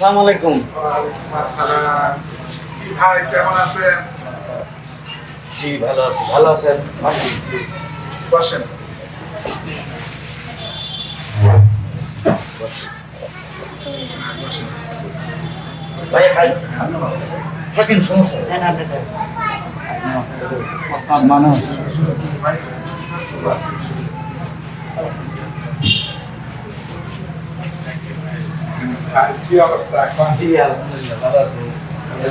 আসসালামু আলাইকুম। কি ভাই কেমন আছেন জি ভালো আছি ভালো আছেন? বসেন। ভাই ভাই থাকেন সমস্যা। হ্যাঁ, ওস্তাদ মানুষ। ভাই, অবস্থা এখন? জি আলহামদুলিল্লাহ ভালো আছি।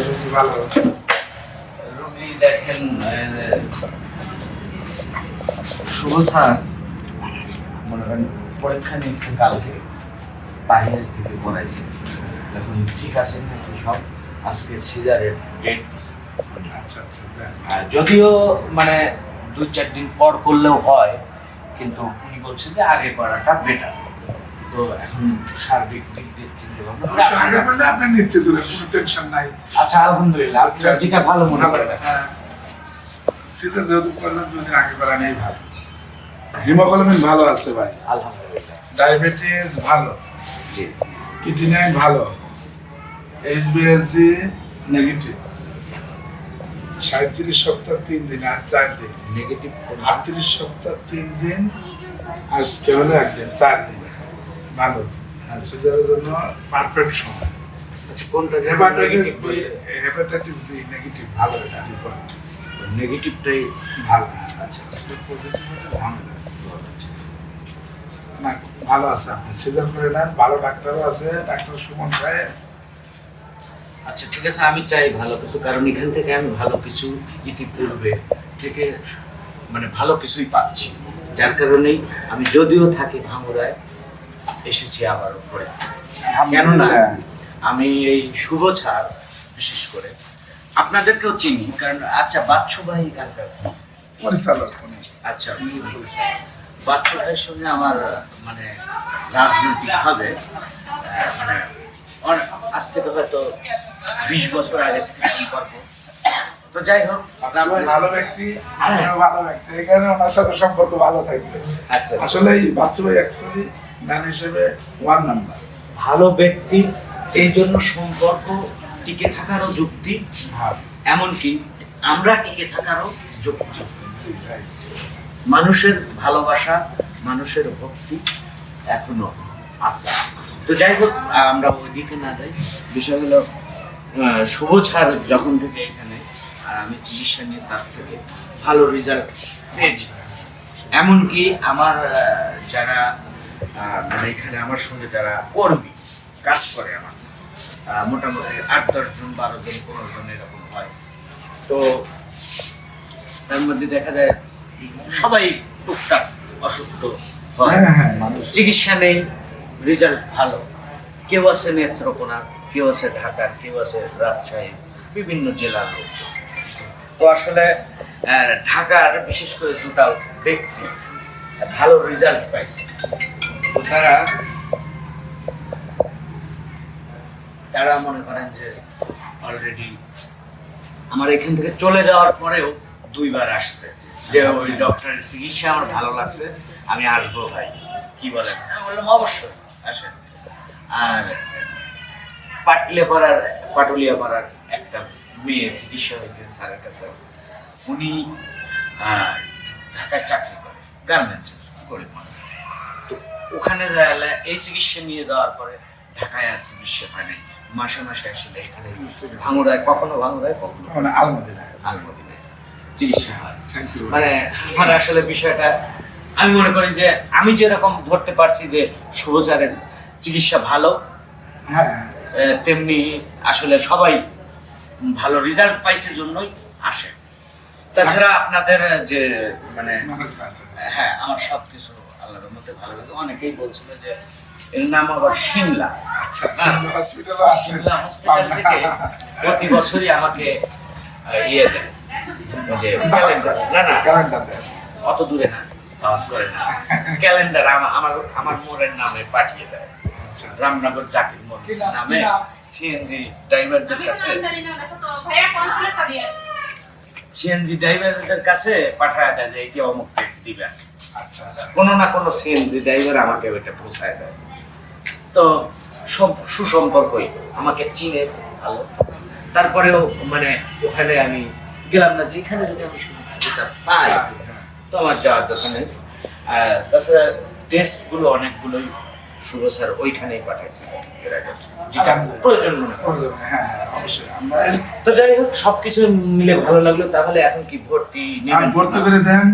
রুগী ভালো। রুগী দেখেন শুভ স্যার মনে করেন পরীক্ষা নিচ্ছে কালকে বাইরে থেকে পড়াইছে। এখন ঠিক আছে নাকি সব আজকে সিজারের ডেট দিছে। আচ্ছা আচ্ছা আর যদিও মানে দুই চার দিন পর করলেও হয় কিন্তু উনি বলছে যে আগে করাটা বেটার তো এখন সার্বিক দিক আগে আপনারা- বললে আপনি নিশ্চিত হলেন কোনো টেনশন নাই। আচ্ছা আলহামদুলিল্লাহ আপনার যেটা ভালো মনে করেন। হ্যাঁ। যেহেতু দুদিন আগে নেই ভালো। হিমোগ্লোবিন ভালো আছে ভাই। আলহামদুলিল্লাহ। ডায়াবেটিস ভালো। জি। কিডনিন ভালো। এইচবিএসজি নেগেটিভ সাঁত্রিশ সপ্তাহ তিন দিন আর চার দিন। নেগেটিভ আটত্রিশ সপ্তাহ তিন দিন। আজকে হলো একদিন চার দিন। ভালো। আর সিজারের জন্য পারফেক্ট সময়। আচ্ছা কোনটা hepatitis B hepatitis B negative ভালো এটা রিপোর্ট নেগেটিভটাই ভালো আচ্ছা পজিটিভ ঝামেলা। না ভালো আছে আপনি। সিজার করে নেন ভালো ডাক্তারও আছে ডাক্তার সুমন সাহেব। আচ্ছা ঠিক আছে আমি চাই ভালো কিছু কারণ এখান থেকে আমি ভালো কিছু ইতিপূর্বে থেকে মানে ভালো কিছুই পাচ্ছি। যার কারণেই আমি যদিও থাকি ভাঙুরায় এসেছি আবার উপরে। কেননা আমি এই শুভ ছাড় বিশেষ করে আপনাদেরকেও চিনি কারণ আচ্ছা বাচ্চু ভাই এখানকার পরিচালক আচ্ছা বাচ্চু ভাইয়ের সঙ্গে আমার মানে রাজনৈতিকভাবে আহ, মানে আজ থেকে হয়তো বিশ বছর আগে থেকে সম্পর্ক। তো যাই হোক ভালো ব্যক্তি ভালো ব্যক্তি এখানে ওনার সাথে সম্পর্ক ভালো থাকবে। আচ্ছা। আসলে এই বাচ্চু ভাই অ্যাকচুয়ালি ম্যান হিসেবে ওয়ান নাম্বার ভালো ব্যক্তির এই জন্য সম্পর্ক টিকে থাকারও যুক্তি হ্যাঁ। এমনকি আমরা টিকে থাকারও যুক্তি। মানুষের ভালোবাসা মানুষের ভক্তি এখনও আছে। তো যাই হোক আমরা ওইদিকে না যাই। বিষয় হলো শুভ ছাড় যখন থেকে এখানে আর আমি চিকিৎসা নিয়ে তার থেকে ভালো রেজাল্ট পেয়েছি। এমনকি আমার যারা মানে এখানে আমার সঙ্গে যারা কর্মী কাজ করে আমার মোটামুটি আট দশ জন বারো জন পনেরো জন এরকম হয়। তো তার মধ্যে দেখা যায় সবাই টুকটাক অসুস্থ হয়। হ্যাঁ চিকিৎসা নেই রেজাল্ট ভালো। কেউ আছে নেত্রকোনা কেউ আছে ঢাকার কেউ আছে রাজশাহী বিভিন্ন জেলার লোক। তো আসলে আহ, ঢাকার বিশেষ করে দুটা ব্যক্তি ভালো রেজাল্ট পাইছে। তো তারা তারা মনে করেন যে অলরেডি আমার এখান থেকে চলে যাওয়ার পরেও দুইবার আসছে যে ওই ডক্টরের চিকিৎসা আমার ভালো লাগছে, আমি আসব ভাই। কি বলেন? বললাম, অবশ্যই, আসেন। আর পাটলে পাড়ার, পাটুলিয়া পাড়ার একটা মেয়ে চিকিৎসা হয়েছে স্যারের কাছে। উনি ঢাকায় চাকরি করে গার্মেন্টস করে তো ওখানে যাওয়ালে এই চিকিৎসা নিয়ে যাওয়ার পরে ঢাকায় আর চিকিৎসা হয় নাই। মাসে মাসে আসলে এখানে ভাঙুরায় কখনো ভাঙুরায় কখনো মানে আলমদিনা আলমদিনায় চিকিৎসা হয়। মানে আমার আসলে বিষয়টা আমি মনে করি যে আমি যেরকম ধরতে পারছি যে শুভচারের চিকিৎসা ভালো হ্যাঁ। তেমনি আসলে সবাই ভালো রেজাল্ট পাইছে জন্যই আসে। তাছাড়া আপনাদের যে মানে হ্যাঁ আমার সব কিছু ভালো লাগে অনেকেই বলছিল যে এর নাম আবার সিমলা। আচ্ছা সিমলা আছে। সিমলা হসপিটাল থেকে প্রতি বছরই আমাকে ইয়ে দেয়। যে ক্যালেন্ডার না না। ক্যালেন্ডার অত দূরে না দাওয়াত করে না। ক্যালেন্ডার আমার আমার মোড়ের নামে পাঠিয়ে দেয়। আচ্ছা। রামনগর জাকির মোড় নামে? সিএনজি ড্রাইভারদের কাছে সিএনজি ড্রাইভারদের কাছে পাঠায় দেয় যে এটি অমুক আচ্ছা কোনো না কোনো সিএনজি ড্রাইভার আমাকে ওইটা পৌঁছায় দেয়। তো সব সুসম্পর্কই আমাকে চিনে ভালো। তারপরেও মানে ওখানে আমি গেলাম না যে এখানে যদি আমি সুযোগ সুবিধা পাই তো আমার যাওয়ার দরকার নেই। তাছাড়া টেস্টগুলো অনেকগুলোই শুভ স্যার ওইখানেই পাঠাইছে এর আগে। যেটা প্রয়োজন মনে হ্যাঁ তো যাই হোক সবকিছু মিলে ভালো লাগল। তাহলে এখন কি ভর্তি ভর্তি করে দেন।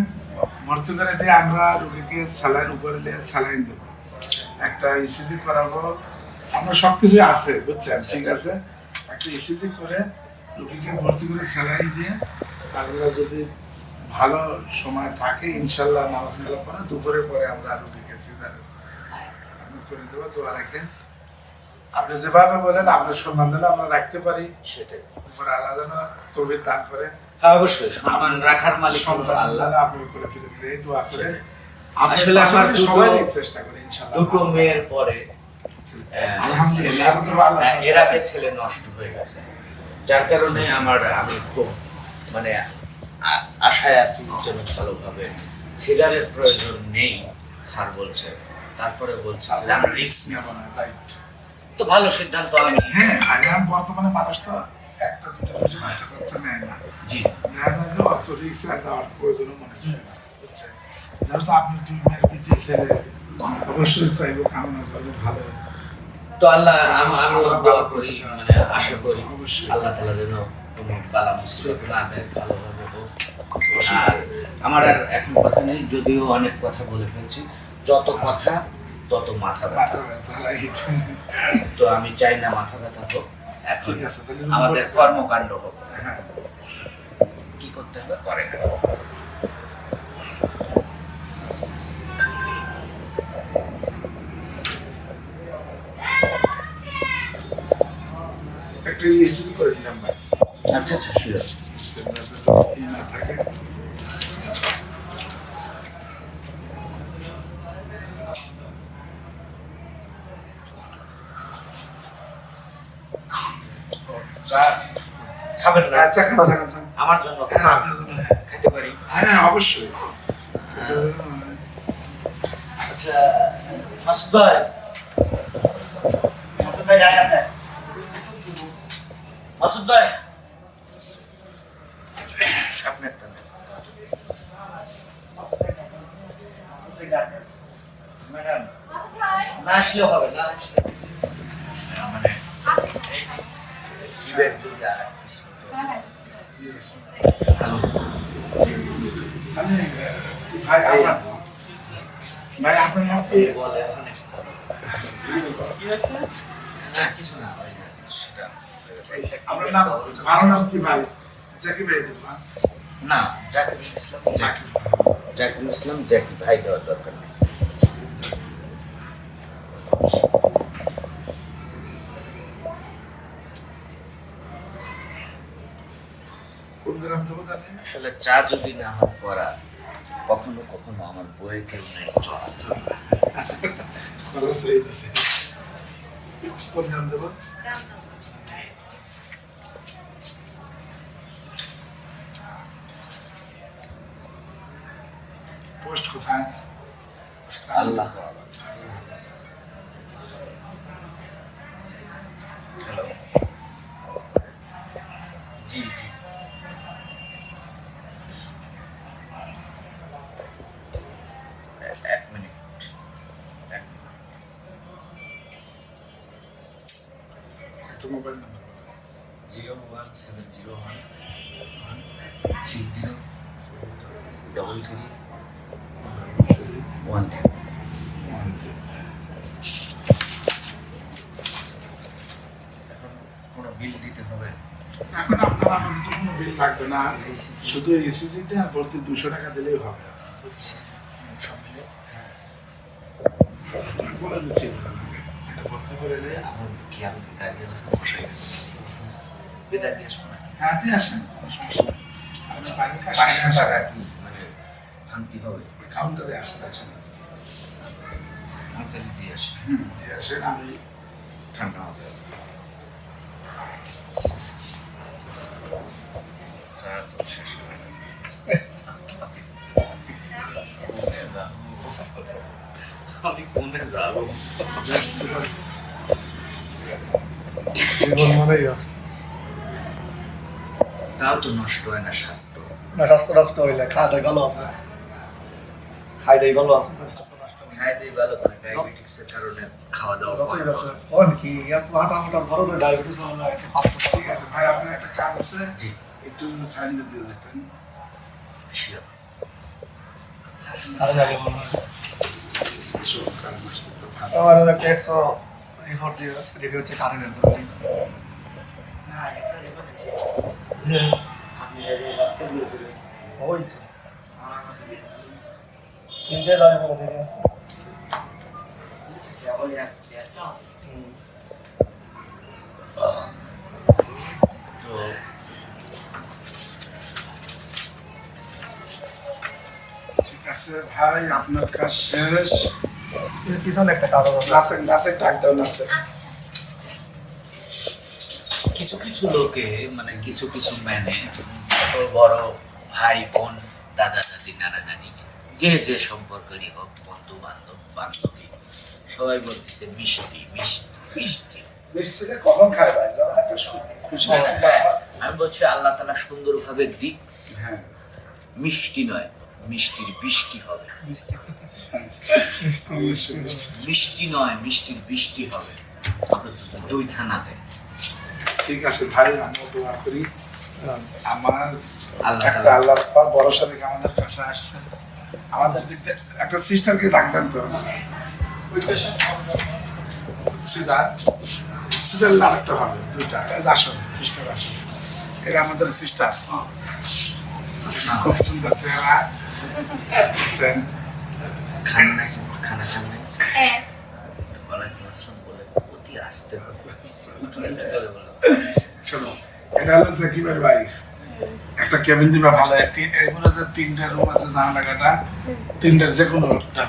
দিয়ে আমরা রোগীকে স্যালাইন উপরে নিয়ে স্যালাইন দেবো। একটা ইসিজি করাবো। আমরা সব কিছুই আছে বুঝছেন? ঠিক আছে? একটা ইসিজি করে রোগীকে ভর্তি করে স্যালাইন দিয়ে তারপরে যদি ভালো সময় থাকে ইনশাল্লাহ নামাজ কালাম করে দুপুরের পরে আমরা রোগীকে সিজারে করে দেবো দোয়া রেখে আপনি যেভাবে বলেন আপনার সম্মান আমরা রাখতে পারি। সেটাই। উপরে আলাদা দান করে হ্যাঁ অবশ্যই সম্মান রাখার মালিক হলো আল্লাহ আপনার উপরে ফিরে দিলে দোয়া করে। আসলে আমার সবাই চেষ্টা করি ইনশাআল্লাহ। দুটো মেয়ের পরে আলহামদুলিল্লাহ ছেলে- আমি তো ভালো। হ্যাঁ, এর আগে ছেলে নষ্ট হয়ে গেছে। যার কারণে আমার আমি খুব মানে আশায় আছি যেন ভালোভাবে সিগারের প্রয়োজন নেই স্যার বলছে। তারপরে বলছে যে আমরা রিক্স নেব না, right. তো ভালো সিদ্ধান্ত আমি হ্যাঁ আয়াম বর্তমানে মানুষ তো একটা দুটো বেশি বাচ্চা কাচ্চা নেয় না জি দেখা যায় যে অত রিক্সে যাওয়ার প্রয়োজনও মনে করে না বুঝছেন? যেহেতু আপনি দুই মেয়ের পিঠে ছেলে অবশ্যই চাইব কামনা করব ভালো তো আল্লাহ আমি আমি দোয়া করি মানে আশা করি অবশ্যই। আল্লাহ তালা যেন কোনো বালা মুসিবত না আছে। দেয় ভালোভাবে হোক আর আমার আর এখন কথা নেই যদিও অনেক কথা বলে ফেলছি। যত কথা তত মাথা ব্যথা। তো আমি চাই না মাথা ব্যথা হোক। ঠিক আছে, আমাদের কর্মকাণ্ড হোক। হ্যাঁ। কি করতে হবে? করে না একটা করে দিলাম ভাই। আচ্ছা আচ্ছা শিওর না থাকে। আচ্ছা খান খান খান আমার জন্য হ্যাঁ আপনার জন্য হ্যাঁ খেতে পারি হ্যাঁ অবশ্যই আচ্ছা মাসুদ ভাই মাসুদ ভাই আয় আপনি মাসুদ ভাই আপনি একটা ম্যাডাম না আসলেও হবে না আসলে মানে ইভেন্ট যদি আর আপনার নাম ভালো। নাম কি ভাই জ্যাকি ভাই না, জাকির ইসলাম, জাকির জাকির ইসলাম জাকি ভাই দেওয়ার দরকার নেই কোন গ্রাম দেবো জানি আসলে চা যদি না হয় করা কখনো কখনো আমার বইয়ের পোস্ট কোথায়? আল্লাহ। একটা mobile number zero one seven zero one six zero double three one three এখন কোনো বিল দিতে হবে? এখন আপনার আপাতত কোনো বিল লাগবে না। শুধু ইসিজিটা আর ভর্তি দুশো টাকা দিলেই হবে। সব মিলে বলে দিচ্ছি। করে নিয়ে আমার খেয়াল গাড়ি বসাই দিচ্ছি বিদায় দিয়ে শোনা হ্যাঁ দিয়ে আসেন। পাঁচশো টাকা কি মানে ভাঙতি হবে। কাউন্টারে আসতে তাহলে দিয়ে আসি। হুম দিয়ে আসেন। আমি ঠান্ডা হবে। শেষ গেল। আমি কোনে যাব। জীবন মানেই আছে তাও তো নষ্ট হয় না স্বাস্থ্য। না স্বাস্থ্য নষ্ট হইলে খাওয়া দাওয়া ভালো আছে। খাই দাই ভালো আছে। খাই ভালো করে ডায়াবেটিক্সের কারণে খাওয়া দাওয়া যতই আছে কোন কি এত হাঁটা হাঁটার বড় তো ডায়াবেটিস হলো না এত খাদ্য ঠিক আছে। ভাই আপনার একটা কাজ আছে? জি। একটু সাইন দিয়ে দিতেন। শিওর কারণ আগে মনে হয় আমার একটা একশো রিপোর্ট দিয়ে দিবি হচ্ছে কারেন্টের জন্য ওই তো তিনটে দাবি করে দিবি হুম। তো ঠিক আছে, ভাই, আপনার কাজ শেষ এর পিছনে একটা কারণ ডাক দাও কিছু কিছু লোকে মানে কিছু কিছু ম্যানে বড় ভাই বোন দাদা দাদি নানা নানি যে যে সম্পর্কেরই হোক বন্ধু বান্ধব বান্ধবী সবাই বলতেছে মিষ্টি মিষ্টি মিষ্টি। মিষ্টিটা কখন খায় ভাই? জানো? একটা সু- খুশি হ্যাঁ, আমি বলছি আল্লাহ তালা সুন্দরভাবে দিক। হ্যাঁ। মিষ্টি নয় মিষ্টির বৃষ্টি হবে। মিষ্টি। মিষ্টি নয় মিষ্টির বৃষ্টি হবে। দুই থানাতে। ঠিক আছে ভাই আমরা দোয়া করি। আমার আল্লাহ একটা। আল্লাহ ভরসা রেখে আমাদের কাছে আসছে আমাদের একটা সিস্টারকে ডাকতেন তো। সিজার সিজার আরেকটা হবে দুইটা। আসুন সিস্টার আসুন। এরা আমাদের সিস্টার খুব সুন্দর চেহারা। বুঝছেন? খান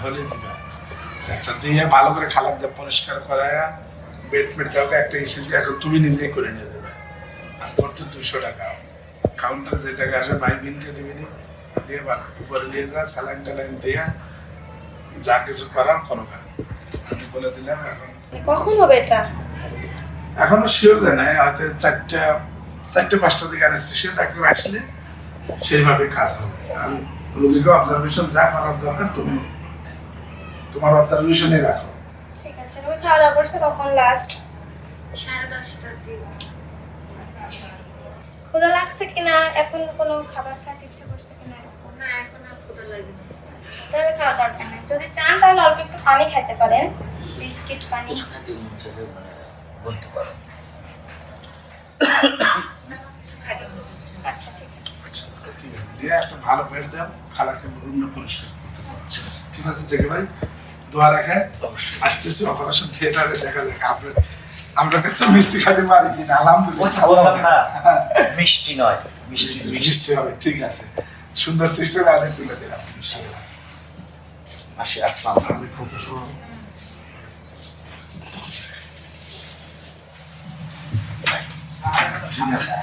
ভালো আচ্ছা দিয়ে ভালো করে খালাক দিয়ে পরিষ্কার করায়া বেড মেড কাউকে একটা ইসিজি এখন তুমি নিজেই করে নিয়ে দেবে আর করতে দুশো টাকা। কাউন্টারে যে টাকা আসে ভাই বিল দিয়ে দিবি দিয়ে বা উপরে দিয়ে যা স্যালাইন ট্যালাইন দিয়ে যা কিছু করার করো আমি বলে দিলাম এখন কখন হবে এটা? এখনও শিওর দেয় নাই হয়তো চারটা চারটে পাঁচটা দিকে অ্যানেস্থেশিয়া ডাক্তার আসলে সেইভাবে কাজ হবে। আর রোগীকে অবজারভেশন যা করার দরকার তুমি তোমার অবজারভেশনে রাখো। ঠিক আছে রোগী খাওয়া দাওয়া করছে কখন লাস্ট সাড়ে দশটার দিক। ক্ষুধা লাগছে কিনা? এখন কোনো খাবার খেতে ইচ্ছে করছে কিনা? না এখন আর ক্ষুদা লাগে তাহলে খাওয়া দরকার নেই যদি চান তাহলে অল্প একটু পানি খেতে পারেন। বিস্কিট পানি। কিছু মানে বলতে পারো। না। আচ্ছা ঠিক আছে। দিয়ে একটা ভালো বেড দাও খালাকে রুমটা পরিষ্কার ঠিক আছে জেগে ভাই দোয়া রাখে আসতেছি অপারেশন থিয়েটারে দেখা যাক আপনার আমরা চেষ্টা মিষ্টি খাইতে পারি কিনা আলহামদুলিল্লাহ। মিষ্টি নয় মিষ্টি মিষ্টি মিষ্টি হবে ঠিক আছে। সুন্দর সিস্টেমে আগে তুলে দিলাম। আসি আসসালাম আলাইকুম। ঠিক আছে।